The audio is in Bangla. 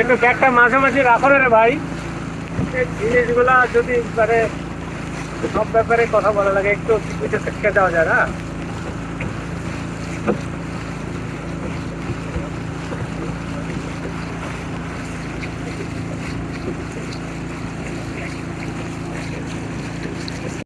একটু ব্যাগটা মাঝে মাঝে রাখো রে ভাই। জিনিসগুলা যদি মানে সব ব্যাপারে কথা বলা লাগে, একটু কিছু দেওয়া যায় না?